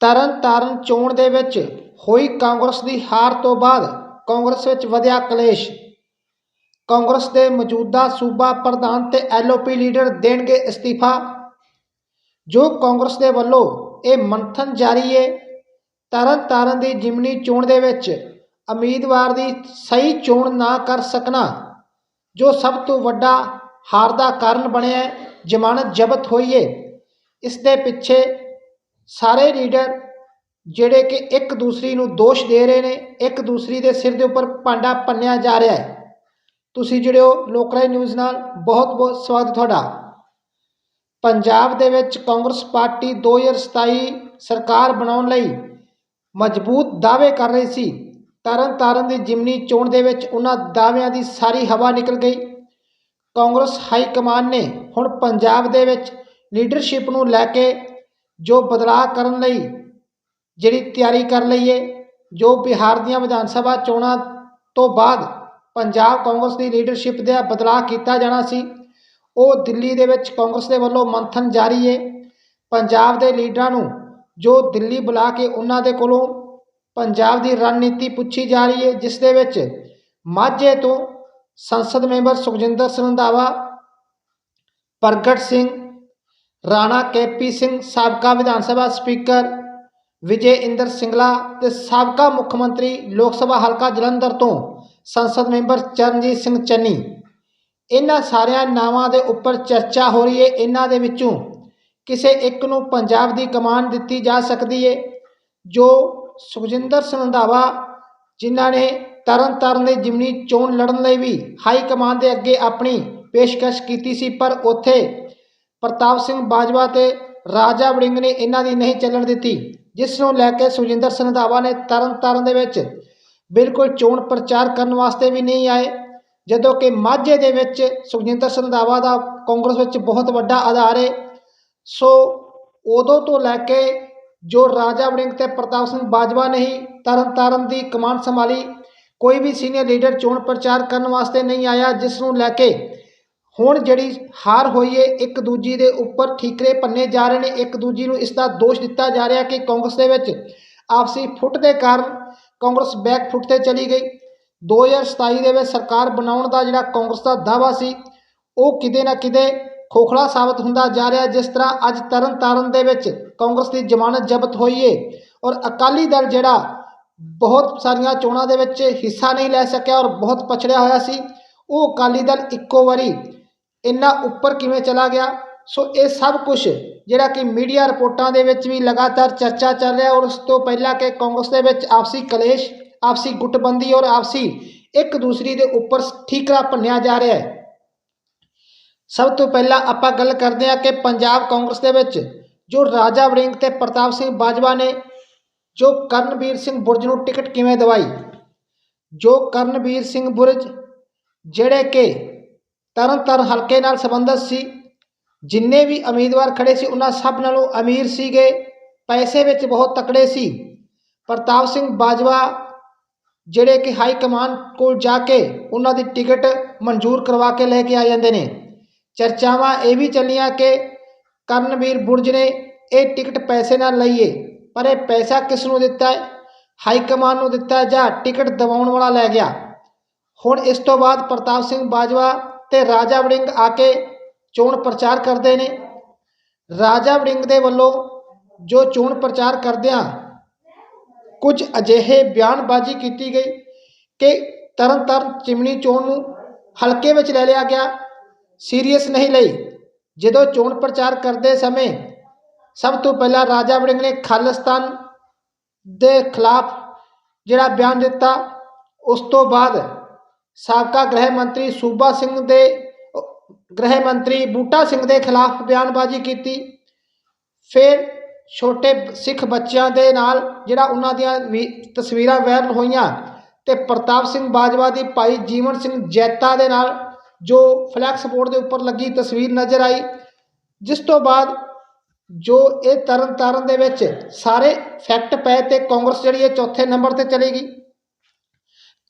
ਤਰਨਤਾਰਨ ਚੋਣ ਦੇ ਵਿੱਚ ਹੋਈ ਕਾਂਗਰਸ ਦੀ ਹਾਰ ਤੋਂ ਬਾਅਦ ਕਾਂਗਰਸ ਵਿੱਚ ਵਧਿਆ ਕਲੇਸ਼। ਕਾਂਗਰਸ ਦੇ ਮੌਜੂਦਾ ਸੂਬਾ ਪ੍ਰਧਾਨ ਤੇ ਐਲਓਪੀ ਲੀਡਰ ਦੇਣਗੇ ਅਸਤੀਫਾ। ਜੋ ਕਾਂਗਰਸ ਦੇ ਵੱਲੋਂ ਇਹ ਮੰਥਨ ਜਾਰੀ ਹੈ ਤਰਨਤਾਰਨ ਦੀ ਜਿਮਨੀ ਚੋਣ ਦੇ ਵਿੱਚ ਉਮੀਦਵਾਰ ਦੀ ਸਹੀ ਚੋਣ ਨਾ ਕਰ ਸਕਣਾ, ਜੋ ਸਭ ਤੋਂ ਵੱਡਾ ਹਾਰ ਦਾ ਕਾਰਨ ਬਣਿਆ, ਜ਼ਮਾਨਤ ਜ਼ਬਤ ਹੋਈ ਹੈ ਇਸ ਦੇ ਪਿੱਛੇ ਸਾਰੇ ਲੀਡਰ ਜਿਹੜੇ ਕਿ ਇੱਕ ਦੂਸਰੀ ਨੂੰ ਦੋਸ਼ ਦੇ ਰਹੇ ਨੇ, ਇੱਕ ਦੂਸਰੀ ਦੇ ਸਿਰ ਦੇ ਉੱਪਰ ਭਾਂਡਾ ਪੰਨਿਆ ਜਾ ਰਿਹਾ ਹੈ। ਤੁਸੀਂ ਜਿਹੜੇ ਹੋ ਲੋਕਰਾਏ ਨਿਊਜ਼ ਨਾਲ, ਬਹੁਤ ਬਹੁਤ ਸਵਾਗਤ ਤੁਹਾਡਾ। ਪੰਜਾਬ ਦੇ ਵਿੱਚ ਕਾਂਗਰਸ ਪਾਰਟੀ 2027 ਸਰਕਾਰ ਬਣਾਉਣ ਲਈ ਮਜ਼ਬੂਤ ਦਾਅਵੇ ਕਰ ਰਹੀ ਸੀ। ਤਰਨ ਤਾਰਨ ਦੀ ਜਿਮਨੀ ਚੋਣ ਦੇ ਵਿੱਚ ਉਹਨਾਂ ਦਾਅਵਿਆਂ ਦੀ ਸਾਰੀ ਹਵਾ ਨਿਕਲ ਗਈ। ਕਾਂਗਰਸ ਹਾਈ ਕਮਾਨ ਨੇ ਹੁਣ ਪੰਜਾਬ ਦੇ ਵਿੱਚ ਲੀਡਰਸ਼ਿਪ ਨੂੰ ਲੈ ਕੇ ਜੋ ਬਦਲਾਅ ਕਰਨ ਲਈ ਜਿਹੜੀ ਤਿਆਰੀ ਕਰ ਲਈਏ ਜੋ ਬਿਹਾਰ ਦੀਆਂ ਵਿਧਾਨ ਸਭਾ ਚੋਣਾਂ ਤੋਂ ਬਾਅਦ ਪੰਜਾਬ ਕਾਂਗਰਸ ਦੀ ਲੀਡਰਸ਼ਿਪ ਦਾ ਬਦਲਾਅ ਕੀਤਾ ਜਾਣਾ ਸੀ, ਉਹ ਦਿੱਲੀ ਦੇ ਵਿੱਚ ਕਾਂਗਰਸ ਦੇ ਵੱਲੋਂ ਮੰਥਨ ਜਾਰੀ ਹੈ ਪੰਜਾਬ ਦੇ ਲੀਡਰਾਂ ਨੂੰ ਜੋ ਦਿੱਲੀ ਬੁਲਾ ਕੇ ਉਹਨਾਂ ਦੇ ਕੋਲੋਂ ਪੰਜਾਬ ਦੀ ਰਣਨੀਤੀ ਪੁੱਛੀ ਜਾ ਰਹੀ ਹੈ ਜਿਸ ਦੇ ਵਿੱਚ ਮਾਝੇ ਤੋਂ ਸੰਸਦ ਮੈਂਬਰ ਸੁਖਜਿੰਦਰ ਸਿੰਘ ਰੰਧਾਵਾ ਪ੍ਰਗਟ ਸਿੰਘ ਰਾਣਾ ਕੇਪੀ ਸਿੰਘ ਸਾਬਕਾ ਵਿਧਾਨ ਸਭਾ ਸਪੀਕਰ, ਵਿਜੇ ਇੰਦਰ ਸਿੰਗਲਾ ਤੇ ਸਾਬਕਾ ਮੁੱਖ ਮੰਤਰੀ ਲੋਕ ਸਭਾ ਹਲਕਾ ਜਲੰਧਰ ਤੋਂ ਸੰਸਦ ਮੈਂਬਰ ਚਰਨਜੀਤ ਸਿੰਘ ਚੰਨੀ। ਇਹਨਾਂ ਸਾਰਿਆਂ ਨਾਵਾਂ ਦੇ ਉੱਪਰ ਚਰਚਾ ਹੋ ਰਹੀ ਹੈ ਇਹਨਾਂ ਦੇ ਵਿੱਚੋਂ ਕਿਸੇ ਇੱਕ ਨੂੰ ਪੰਜਾਬ ਦੀ ਕਮਾਨ ਦਿੱਤੀ ਜਾ ਸਕਦੀ ਹੈ ਜੋ ਸੁਖਜਿੰਦਰ ਸਿੰਘ ਰੰਧਾਵਾ ਜਿਨ੍ਹਾਂ ਨੇ ਤਰਨ ਤਾਰਨ ਦੇ ਜਿਮਨੀ ਚੋਣ ਲੜਨ ਲਈ ਵੀ ਹਾਈ ਕਮਾਨ ਦੇ ਅੱਗੇ ਆਪਣੀ ਪੇਸ਼ਕਸ਼ ਕੀਤੀ ਸੀ, ਪਰ ਉੱਥੇ ਪ੍ਰਤਾਪ ਸਿੰਘ ਬਾਜਵਾ ਤੇ ਰਾਜਾ ਵੜਿੰਗ ਨੇ ਇਹਨਾਂ ਦੀ ਨਹੀਂ ਚੱਲਣ ਦਿੱਤੀ, ਜਿਸ ਨੂੰ ਲੈ ਕੇ ਸੁਖਜਿੰਦਰ ਸਿੰਘ ਰੰਧਾਵਾ ਨੇ ਤਰਨ ਤਾਰਨ ਦੇ ਵਿੱਚ ਬਿਲਕੁਲ ਚੋਣ ਪ੍ਰਚਾਰ ਕਰਨ ਵਾਸਤੇ ਵੀ ਨਹੀਂ ਆਏ, ਜਦੋਂ ਕਿ ਮਾਝੇ ਦੇ ਵਿੱਚ ਸੁਖਜਿੰਦਰ ਸੰਧਾਵਾ ਦਾ ਕਾਂਗਰਸ ਵਿੱਚ ਬਹੁਤ ਵੱਡਾ ਆਧਾਰ ਹੈ ਸੋ ਉਦੋਂ ਤੋਂ ਲੈ ਕੇ ਜੋ ਰਾਜਾ ਵੜਿੰਗ ਤੇ ਪ੍ਰਤਾਪ ਸਿੰਘ ਬਾਜਵਾ ਨੇ ਹੀ ਤਰਨ ਤਾਰਨ ਦੀ ਕਮਾਨ ਸੰਭਾਲੀ, ਕੋਈ ਵੀ ਸੀਨੀਅਰ ਲੀਡਰ ਚੋਣ ਪ੍ਰਚਾਰ ਕਰਨ ਵਾਸਤੇ ਨਹੀਂ ਆਇਆ, ਜਿਸ ਨੂੰ ਲੈ ਕੇ ਹੁਣ ਜਿਹੜੀ ਹਾਰ ਹੋਈ ਹੈ ਇੱਕ ਦੂਜੀ ਦੇ ਉੱਪਰ ਠੀਕਰੇ ਪੰਨੇ ਜਾ ਰਹੇ ਨੇ, ਇੱਕ ਦੂਜੀ ਨੂੰ ਇਸ ਦਾ ਦੋਸ਼ ਦਿੱਤਾ ਜਾ ਰਿਹਾ ਕਿ ਕਾਂਗਰਸ ਦੇ ਵਿੱਚ ਆਪਸੀ ਫੁੱਟ ਦੇ ਕਾਰਨ ਕਾਂਗਰਸ ਬੈਕ ਫੁੱਟ ਤੇ ਚਲੀ ਗਈ। 2027 ਦੇ ਵਿੱਚ ਸਰਕਾਰ ਬਣਾਉਣ ਦਾ ਜਿਹੜਾ ਕਾਂਗਰਸ ਦਾ ਦਾਵਾ ਸੀ, ਉਹ ਕਿਤੇ ਨਾ ਕਿਤੇ ਖੋਖਲਾ ਸਾਬਤ ਹੁੰਦਾ ਜਾ ਰਿਹਾ, ਜਿਸ ਤਰ੍ਹਾਂ ਅੱਜ ਤਰਨ ਤਾਰਨ ਦੇ ਵਿੱਚ ਕਾਂਗਰਸ ਦੀ ਜ਼ਮਾਨਤ ਜ਼ਬਤ ਹੋਈ ਏ ਔਰ ਅਕਾਲੀ ਦਲ ਜਿਹੜਾ ਬਹੁਤ ਸਾਰੀਆਂ ਚੋਣਾਂ ਦੇ ਵਿੱਚ ਹਿੱਸਾ ਨਹੀਂ ਲੈ ਸਕਿਆ ਔਰ ਬਹੁਤ ਪਛੜਿਆ ਹੋਇਆ ਸੀ, ਉਹ ਅਕਾਲੀ ਦਲ ਇੱਕੋ ਵਾਰੀ ਇੰਨਾ ਉੱਪਰ ਕਿਵੇਂ ਚਲਾ ਗਿਆ? ਸੋ ਇਹ ਸਭ ਕੁਝ ਜਿਹੜਾ ਕਿ ਮੀਡੀਆ ਰਿਪੋਰਟਾਂ ਦੇ ਵਿੱਚ ਵੀ ਲਗਾਤਾਰ ਚਰਚਾ ਚੱਲ ਰਿਹਾ ਔਰ ਉਸ ਤੋਂ ਪਹਿਲਾਂ ਕਿ ਕਾਂਗਰਸ ਦੇ ਵਿੱਚ ਆਪਸੀ ਕਲੇਸ਼, ਆਪਸੀ ਗੁੱਟਬੰਦੀ ਔਰ ਆਪਸੀ ਇੱਕ ਦੂਸਰੀ ਦੇ ਉੱਪਰ ਠੀਕਰਾ ਭੰਨਿਆ ਜਾ ਰਿਹਾ ਹੈ। ਸਭ ਤੋਂ ਪਹਿਲਾਂ ਆਪਾਂ ਗੱਲ ਕਰਦੇ ਹਾਂ ਕਿ ਪੰਜਾਬ ਕਾਂਗਰਸ ਦੇ ਵਿੱਚ ਜੋ ਰਾਜਾ ਵੜਿੰਗ ਤੇ ਪ੍ਰਤਾਪ ਸਿੰਘ ਬਾਜਵਾ ਨੇ, ਜੋ ਕਰਨਵੀਰ ਸਿੰਘ ਬੁਰਜ ਨੂੰ ਟਿਕਟ ਕਿਵੇਂ ਦਵਾਈ? ਜੋ ਕਰਨਵੀਰ ਸਿੰਘ ਬੁਰਜ, ਜਿਹੜੇ ਕਿ ਤਰਨ ਤਾਰਨ ਹਲਕੇ ਨਾਲ ਸੰਬੰਧਿਤ ਸੀ। ਜਿੰਨੇ ਵੀ ਉਮੀਦਵਾਰ ਖੜੇ ਸੀ, ਉਹਨਾਂ ਸਭ ਨਾਲੋਂ ਅਮੀਰ ਸੀਗੇ। ਪੈਸੇ ਵਿੱਚ ਬਹੁਤ ਤਕੜੇ ਸੀ। ਪ੍ਰਤਾਪ ਸਿੰਘ ਬਾਜਵਾ, ਜਿਹੜੇ ਕਿ ਹਾਈ ਕਮਾਨ ਕੋਲ ਜਾ ਕੇ ਉਹਨਾਂ ਦੀ ਟਿਕਟ ਮਨਜ਼ੂਰ ਕਰਵਾ ਕੇ ਲੈ ਕੇ ਆ ਜਾਂਦੇ ਨੇ। ਚਰਚਾਵਾਂ ਇਹ ਵੀ ਚੱਲੀਆਂ ਕਿ ਕਰਨਵੀਰ ਬੁਰਜ ਨੇ ਇਹ ਟਿਕਟ ਪੈਸੇ ਨਾਲ ਲਈਏ, ਪਰ ਇਹ ਪੈਸਾ ਕਿਸ ਨੂੰ ਦਿੱਤਾ ਹੈ? ਹਾਈ ਕਮਾਨ ਨੂੰ ਦਿੱਤਾ ਜਾਂ ਟਿਕਟ ਦਿਵਾਉਣ ਵਾਲਾ ਲੈ ਗਿਆ? ਹੁਣ ਇਸ ਤੋਂ ਬਾਅਦ ਪ੍ਰਤਾਪ ਸਿੰਘ ਬਾਜਵਾ ਤੇ ਰਾਜਾ ਵੜਿੰਗ ਆ ਕੇ ਚੋਣ ਪ੍ਰਚਾਰ ਕਰਦੇ ਨੇ। ਰਾਜਾ ਵੜਿੰਗ ਦੇ ਵੱਲੋਂ ਜੋ ਚੋਣ ਪ੍ਰਚਾਰ ਕਰਦਿਆਂ ਕੁਝ ਅਜਿਹੇ ਬਿਆਨਬਾਜ਼ੀ ਕੀਤੀ ਗਈ ਕਿ ਤਰਨਤਾਰਨ ਚਿਮਨੀ ਚੋਣ ਨੂੰ ਹਲਕੇ ਵਿੱਚ ਲੈ ਲਿਆ ਗਿਆ। ਸੀਰੀਅਸ ਨਹੀਂ ਲਈ। ਜਦੋਂ ਚੋਣ ਪ੍ਰਚਾਰ ਕਰਦੇ ਸਮੇਂ ਸਭ ਤੋਂ ਪਹਿਲਾਂ ਰਾਜਾ ਵੜਿੰਗ ਨੇ ਖਾਲਿਸਤਾਨ ਦੇ ਖਿਲਾਫ ਜਿਹੜਾ ਬਿਆਨ ਦਿੱਤਾ, ਉਸ ਤੋਂ ਬਾਅਦ ਸਾਬਕਾ ਗ੍ਰਹਿ ਮੰਤਰੀ ਸੂਬਾ ਸਿੰਘ ਦੇ, ਗ੍ਰਹਿ ਮੰਤਰੀ ਬੂਟਾ ਸਿੰਘ ਦੇ ਖਿਲਾਫ ਬਿਆਨਬਾਜ਼ੀ ਕੀਤੀ। ਫਿਰ ਛੋਟੇ ਸਿੱਖ ਬੱਚਿਆਂ ਦੇ ਨਾਲ ਜਿਹੜਾ ਉਹਨਾਂ ਦੀਆਂ ਵੀ ਤਸਵੀਰਾਂ ਵਾਇਰਲ ਹੋਈਆਂ ਤੇ ਪ੍ਰਤਾਪ ਸਿੰਘ ਬਾਜਵਾ ਦੀ ਭਾਈ ਜੀਵਨ ਸਿੰਘ ਜੈਤਾ ਦੇ ਨਾਲ ਜੋ ਫਲੈਕਸ ਬੋਰਡ ਦੇ ਉੱਪਰ ਲੱਗੀ ਤਸਵੀਰ ਨਜ਼ਰ ਆਈ, ਜਿਸ ਤੋਂ ਬਾਅਦ ਜੋ ਇਹ ਤਰਨ ਤਾਰਨ ਦੇ ਵਿੱਚ ਸਾਰੇ ਫੈਕਟ ਪਏ ਤੇ ਕਾਂਗਰਸ ਜਿਹੜੀ ਹੈ ਚੌਥੇ ਨੰਬਰ ਤੇ ਚਲੀ ਗਈ।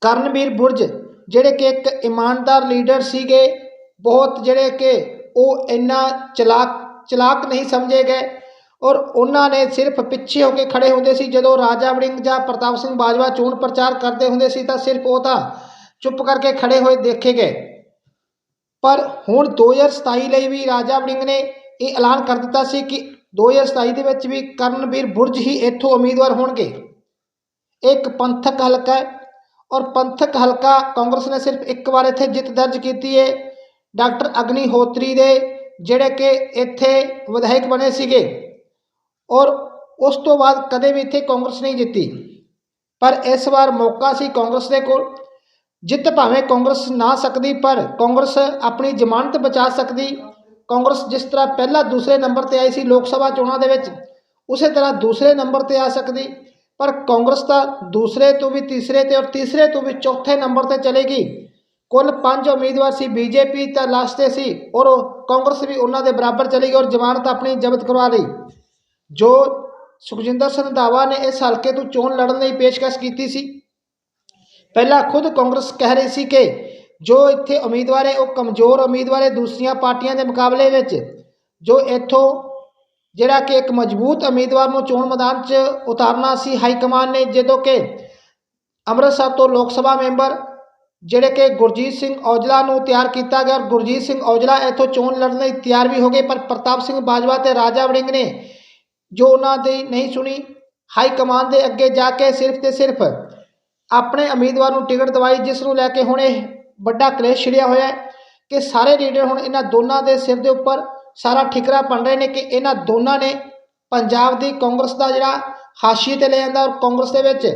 ਕਰਨਵੀਰ ਬੁਰਜ ਜਿਹੜੇ ਕਿ ਇੱਕ ਇਮਾਨਦਾਰ ਲੀਡਰ ਸੀਗੇ, ਬਹੁਤ ਜਿਹੜੇ ਕਿ ਉਹ ਇੰਨਾ ਚਲਾਕ ਚਲਾਕ ਨਹੀਂ ਸਮਝੇ ਗਏ ਔਰ ਉਹਨਾਂ ਨੇ ਸਿਰਫ ਪਿੱਛੇ ਹੋ ਕੇ ਖੜੇ ਹੁੰਦੇ ਸੀ। ਜਦੋਂ ਰਾਜਾ ਵੜਿੰਗ ਜਾਂ ਪ੍ਰਤਾਪ ਸਿੰਘ ਬਾਜਵਾ ਚੋਣ ਪ੍ਰਚਾਰ ਕਰਦੇ ਹੁੰਦੇ ਸੀ ਤਾਂ ਸਿਰਫ ਉਹ ਤਾਂ ਚੁੱਪ ਕਰਕੇ ਖੜੇ ਹੋਏ ਦੇਖੇ ਗਏ। ਪਰ ਹੁਣ 2027 ਲਈ ਵੀ ਰਾਜਾ ਵੜਿੰਗ ਨੇ ਇਹ ਐਲਾਨ ਕਰ ਦਿੱਤਾ ਸੀ ਕਿ 2027 ਦੇ ਵਿੱਚ ਵੀ ਕਰਨਵੀਰ ਬੁਰਜ ਹੀ ਇੱਥੋਂ ਉਮੀਦਵਾਰ ਹੋਣਗੇ। ਇੱਕ ਪੰਥਕ ਹਲਕਾ ਹੈ ਔਰ ਪੰਥਕ ਹਲਕਾ ਕਾਂਗਰਸ ਨੇ ਸਿਰਫ ਇੱਕ ਵਾਰ ਇੱਥੇ ਜਿੱਤ ਦਰਜ ਕੀਤੀ ਹੈ ਡਾਕਟਰ ਅਗਨੀ ਹੋਤਰੀ ਦੇ, ਜਿਹੜੇ ਕਿ ਇੱਥੇ ਵਿਧਾਇਕ ਬਣੇ ਸੀਗੇ। ਔਰ ਉਸ ਤੋਂ ਬਾਅਦ ਕਦੇ ਵੀ ਇੱਥੇ ਕਾਂਗਰਸ ਨਹੀਂ ਜਿੱਤੀ। ਪਰ ਇਸ ਵਾਰ ਮੌਕਾ ਸੀ ਕਾਂਗਰਸ ਦੇ ਕੋਲ। ਜਿੱਤ ਭਾਵੇਂ ਕਾਂਗਰਸ ਨਾ ਸਕਦੀ, ਪਰ ਕਾਂਗਰਸ ਆਪਣੀ ਜ਼ਮਾਨਤ ਬਚਾ ਸਕਦੀ। ਕਾਂਗਰਸ ਜਿਸ ਤਰ੍ਹਾਂ ਪਹਿਲਾ ਦੂਸਰੇ ਨੰਬਰ ਤੇ ਆਈ ਸੀ ਲੋਕ ਸਭਾ ਚੋਣਾਂ ਦੇ ਵਿੱਚ, ਉਸੇ ਤਰ੍ਹਾਂ ਦੂਸਰੇ ਨੰਬਰ ਤੇ ਆ ਸਕਦੀ। ਪਰ ਕਾਂਗਰਸ ਤਾਂ ਦੂਸਰੇ ਤੋਂ ਵੀ ਤੀਸਰੇ ਤੇ ਔਰ ਤੀਸਰੇ ਤੋਂ ਵੀ ਚੌਥੇ ਨੰਬਰ ਤੇ ਚਲੇਗੀ। ਕੁੱਲ ਪੰਜ ਉਮੀਦਵਾਰ ਸੀ ਬੀਜੇਪੀ ਤਾਂ ਲਾਸਟ ਤੇ ਸੀ ਔਰ ਉਹ ਕਾਂਗਰਸ ਵੀ ਉਹਨਾਂ ਦੇ ਬਰਾਬਰ ਚਲੀ ਗਈ ਔਰ ਜ਼ਮਾਨਤ ਆਪਣੀ ਜ਼ਬਤ ਕਰਵਾ ਲਈ। ਜੋ ਸੁਖਜਿੰਦਰ ਸਿੰਘ ਰੰਧਾਵਾ ਨੇ ਇਸ ਹਲਕੇ ਤੋਂ ਚੋਣ ਲੜਨ ਲਈ ਪੇਸ਼ਕਸ਼ ਕੀਤੀ ਸੀ। ਪਹਿਲਾਂ ਖੁਦ ਕਾਂਗਰਸ ਕਹਿ ਰਹੀ ਸੀ ਕਿ ਜੋ ਇੱਥੇ ਉਮੀਦਵਾਰ ਹੈ ਉਹ ਕਮਜ਼ੋਰ ਉਮੀਦਵਾਰ ਹੈ ਦੂਸਰੀਆਂ ਪਾਰਟੀਆਂ ਦੇ ਮੁਕਾਬਲੇ ਵਿੱਚ। ਜੋ ਇੱਥੋਂ ਜਿਹੜਾ ਕਿ ਇੱਕ ਮਜ਼ਬੂਤ ਉਮੀਦਵਾਰ ਨੂੰ ਚੋਣ ਮੈਦਾਨ 'ਚ ਉਤਾਰਨਾ ਸੀ, ਹਾਈ ਕਮਾਨ ਨੇ, ਜਦੋਂ ਕਿ ਅੰਮ੍ਰਿਤਸਰ ਤੋਂ ਲੋਕ ਸਭਾ ਮੈਂਬਰ ਜਿਹੜੇ ਕਿ ਗੁਰਜੀਤ ਸਿੰਘ ਔਜਲਾ ਨੂੰ ਤਿਆਰ ਕੀਤਾ ਗਿਆ ਔਰ ਗੁਰਜੀਤ ਸਿੰਘ ਔਜਲਾ ਇੱਥੋਂ ਚੋਣ ਲੜਨ ਲਈ ਤਿਆਰ ਵੀ ਹੋ ਗਏ, ਪਰ ਪ੍ਰਤਾਪ ਸਿੰਘ ਬਾਜਵਾ ਤੇ ਰਾਜਾ ਵੜਿੰਗ ਨੇ ਜੋ ਉਹਨਾਂ ਦੀ ਨਹੀਂ ਸੁਣੀ, ਹਾਈ ਕਮਾਨ ਦੇ ਅੱਗੇ ਜਾ ਕੇ ਸਿਰਫ ਤੇ ਸਿਰਫ ਆਪਣੇ ਉਮੀਦਵਾਰ ਨੂੰ ਟਿਕਟ ਦਵਾਈ, ਜਿਸ ਨੂੰ ਲੈ ਕੇ ਹੁਣ ਇਹ ਵੱਡਾ ਕਲੇਸ਼ ਛਿੜਿਆ ਹੋਇਆ ਕਿ ਸਾਰੇ ਲੀਡਰ ਹੁਣ ਇਹਨਾਂ ਦੋਨਾਂ ਦੇ ਸਿਰ ਦੇ ਉੱਪਰ ਸਾਰਾ ਠਿਕਰਾ ਬਣ ਰਹੇ ਨੇ ਕਿ ਇਹਨਾਂ ਦੋਨਾਂ ਨੇ ਪੰਜਾਬ ਦੀ ਕਾਂਗਰਸ ਦਾ ਜਿਹੜਾ ਹਾਸ਼ੀਏ ਤੇ ਲੈ ਜਾਂਦਾ ਔਰ ਕਾਂਗਰਸ ਦੇ ਵਿੱਚ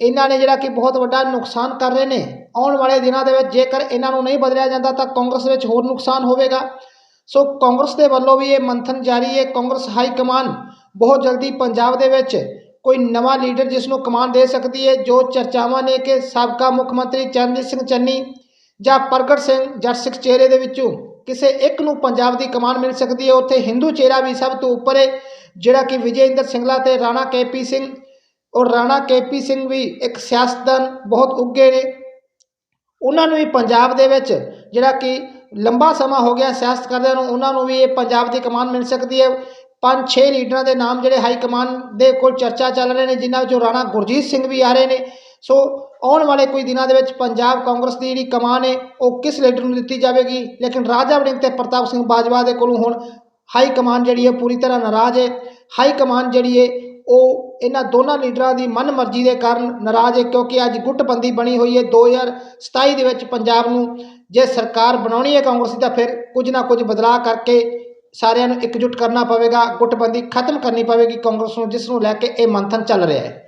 ਇਹਨਾਂ ਨੇ ਜਿਹੜਾ ਕਿ ਬਹੁਤ ਵੱਡਾ ਨੁਕਸਾਨ ਕਰ ਰਹੇ ਨੇ। ਆਉਣ ਵਾਲੇ ਦਿਨਾਂ ਦੇ ਵਿੱਚ ਜੇਕਰ ਇਹਨਾਂ ਨੂੰ ਨਹੀਂ ਬਦਲਿਆ ਜਾਂਦਾ ਤਾਂ ਕਾਂਗਰਸ ਵਿੱਚ ਹੋਰ ਨੁਕਸਾਨ ਹੋਵੇਗਾ। ਸੋ ਕਾਂਗਰਸ ਦੇ ਵੱਲੋਂ ਵੀ ਇਹ ਮੰਥਨ ਜਾਰੀ ਹੈ ਕਾਂਗਰਸ ਹਾਈ ਕਮਾਨ ਬਹੁਤ ਜਲਦੀ ਪੰਜਾਬ ਦੇ ਵਿੱਚ ਕੋਈ ਨਵਾਂ ਲੀਡਰ ਜਿਸ ਨੂੰ ਕਮਾਨ ਦੇ ਸਕਦੀ ਹੈ, ਜੋ ਚਰਚਾਵਾਂ ਨੇ ਕਿ ਸਾਬਕਾ ਮੁੱਖ ਮੰਤਰੀ ਚਰਨਜੀਤ ਸਿੰਘ ਚੰਨੀ ਜਾਂ ਪ੍ਰਗਟ ਸਿੰਘ ਜੱਟ ਸਿੱਖ ਚਿਹਰੇ ਦੇ ਵਿੱਚੋਂ ਕਿਸੇ ਇੱਕ ਨੂੰ ਪੰਜਾਬ ਦੀ ਕਮਾਨ ਮਿਲ ਸਕਦੀ ਹੈ। ਉੱਥੇ ਹਿੰਦੂ ਚਿਹਰਾ ਵੀ ਸਭ ਤੋਂ ਉੱਪਰ ਹੈ, ਜਿਹੜਾ ਕਿ ਵਿਜੇ ਇੰਦਰ ਸਿੰਗਲਾ ਤੇ ਰਾਣਾ ਕੇਪੀ ਸਿੰਘ ਔਰ ਰਾਣਾ ਕੇਪੀ ਸਿੰਘ ਵੀ ਇੱਕ ਸਿਆਸਤਦਾਨ ਬਹੁਤ ਉੱਗੇ ਨੇ। ਉਹਨਾਂ ਨੂੰ ਵੀ ਪੰਜਾਬ ਦੇ ਵਿੱਚ ਜਿਹੜਾ ਕਿ ਲੰਬਾ ਸਮਾਂ ਹੋ ਗਿਆ ਸਿਆਸਤ ਕਰਦਿਆਂ ਨੂੰ, ਉਹਨਾਂ ਨੂੰ ਵੀ ਇਹ ਪੰਜਾਬ ਦੀ ਕਮਾਨ ਮਿਲ ਸਕਦੀ ਹੈ। ਪੰਜ ਛੇ ਲੀਡਰਾਂ ਦੇ ਨਾਮ ਜਿਹੜੇ ਹਾਈ ਕਮਾਨ ਦੇ ਕੋਲ ਚਰਚਾ ਚੱਲ ਰਹੇ ਨੇ, ਜਿਨ੍ਹਾਂ ਵਿੱਚੋਂ ਰਾਣਾ ਗੁਰਜੀਤ ਸਿੰਘ ਵੀ ਆ ਰਹੇ ਨੇ। ਸੋ ਆਉਣ ਵਾਲੇ ਕੁਝ ਦਿਨਾਂ ਦੇ ਵਿੱਚ ਪੰਜਾਬ ਕਾਂਗਰਸ ਦੀ ਜਿਹੜੀ ਕਮਾਨ ਹੈ ਉਹ ਕਿਸ ਲੀਡਰ ਨੂੰ ਦਿੱਤੀ ਜਾਵੇਗੀ? ਲੇਕਿਨ ਰਾਜਾ ਵੜਿੰਗ ਤੇ ਪ੍ਰਤਾਪ ਸਿੰਘ ਬਾਜਵਾ ਦੇ ਕੋਲੋਂ ਹੁਣ ਹਾਈ ਕਮਾਨ ਜਿਹੜੀ ਹੈ ਪੂਰੀ ਤਰ੍ਹਾਂ ਨਾਰਾਜ਼ ਹੈ। ਹਾਈ ਕਮਾਨ ਜਿਹੜੀ ਹੈ, ਉਹ ਇਹਨਾਂ ਦੋਨਾਂ ਲੀਡਰਾਂ ਦੀ ਮਨਮਰਜ਼ੀ ਦੇ ਕਾਰਨ ਨਾਰਾਜ਼ ਹੈ ਕਿਉਂਕਿ ਅੱਜ ਗੁੱਟਬੰਦੀ ਬਣੀ ਹੋਈ ਹੈ 2027 ਦੇ ਵਿੱਚ ਪੰਜਾਬ ਨੂੰ। ਜੇ ਸਰਕਾਰ ਬਣਾਉਣੀ ਹੈ ਕਾਂਗਰਸ ਦੀ ਤਾਂ ਫਿਰ ਕੁਝ ਨਾ ਕੁਝ ਬਦਲਾਅ ਕਰਕੇ ਸਾਰਿਆਂ ਨੂੰ ਇਕਜੁੱਟ ਕਰਨਾ ਪਵੇਗਾ। ਗੁੱਟਬੰਦੀ ਖਤਮ ਕਰਨੀ ਪਵੇਗੀ ਕਾਂਗਰਸ ਨੂੰ, ਜਿਸ ਨੂੰ ਲੈ ਕੇ ਇਹ ਮੰਥਨ ਚੱਲ ਰਿਹਾ ਹੈ।